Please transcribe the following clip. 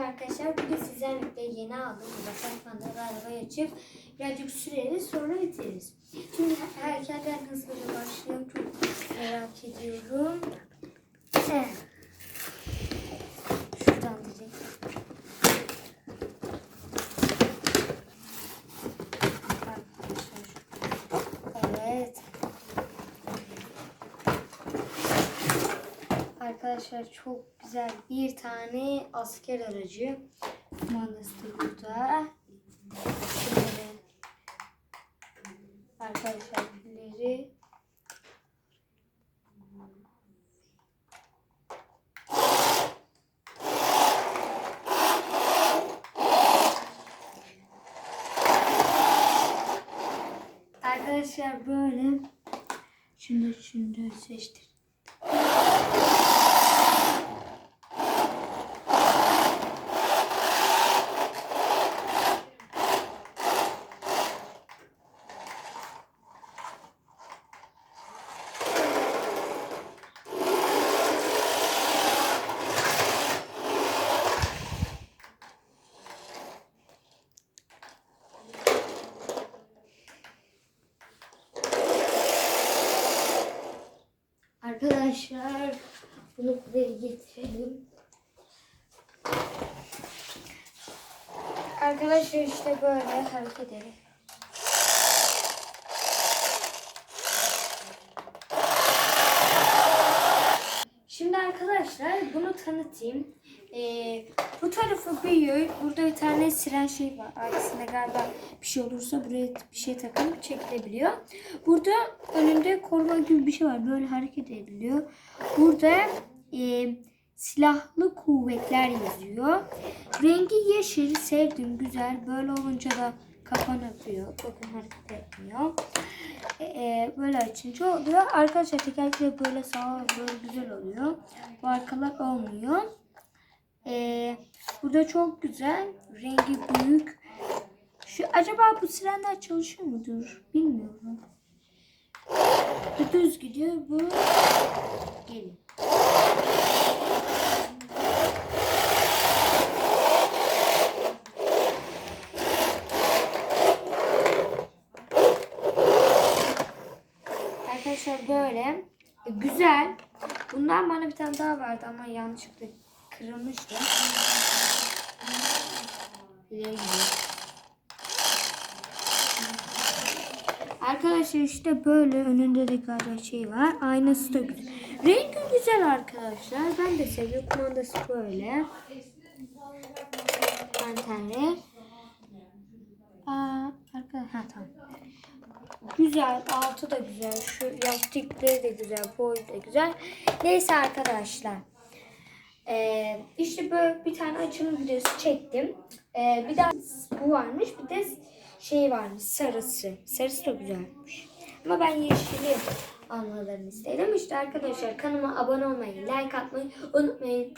Arkadaşlar bugün sizlerle birlikte yeni aldığım apartmanda arabayı açıp birazcık süreriz sonra bitiririz. Şimdi herkesten hızlıca başlayalım. Çok merak ediyorum. Arkadaşlar çok güzel bir tane asker aracı. Da burada. Şöyle. Arkadaşlar pilleri. Arkadaşlar böyle. Şunu şunu seçtir. Arkadaşlar bunu buraya getirelim. Arkadaşlar işte böyle hareket edelim. Şimdi arkadaşlar bunu tanıtayım. Ee, bu tarafı büyük. Burada bir tane siren şey var. Arkasında galiba bir şey olursa buraya bir şey takılıp çekilebiliyor. Burada önünde koruma gibi bir şey var. Böyle hareket ediliyor. Burada e, silahlı kuvvetler yazıyor. Rengi yeşil. Sevdim. Güzel. Böyle olunca da kapanabiliyor. Bakın hareket etmiyor. Ee, böyle açınca oluyor. Arkadaşlar tekerlekleri böyle sağ böyle güzel oluyor. Bu arkalar olmuyor. Ee, burada çok güzel. Rengi büyük. Şu acaba bu sirenler çalışıyor mudur? Bilmiyorum. Bu düz gidiyor. Bu geliyor. Arkadaşlar böyle güzel. Bundan bana bir tane daha vardı ama yanlışlıkla kırılmıştı. Gidiyor. Arkadaşlar işte böyle önünde de galiba şey var. Aynası da güzel. Rengi güzel arkadaşlar. Ben de seviyorum. Kumandası böyle. Antenli. Aa, arkadaşlar ha tamam. Güzel. Altı da güzel. Şu lastikleri de güzel. Boyu da güzel. Neyse arkadaşlar. Ee, işte böyle bir tane açılım videosu çektim. Ee, bir de bu varmış. Bir de şey varmış. Sarısı. Sarısı da güzelmiş. Ama ben yeşili almalarını istedim. İşte arkadaşlar kanalıma abone olmayı, like atmayı unutmayın.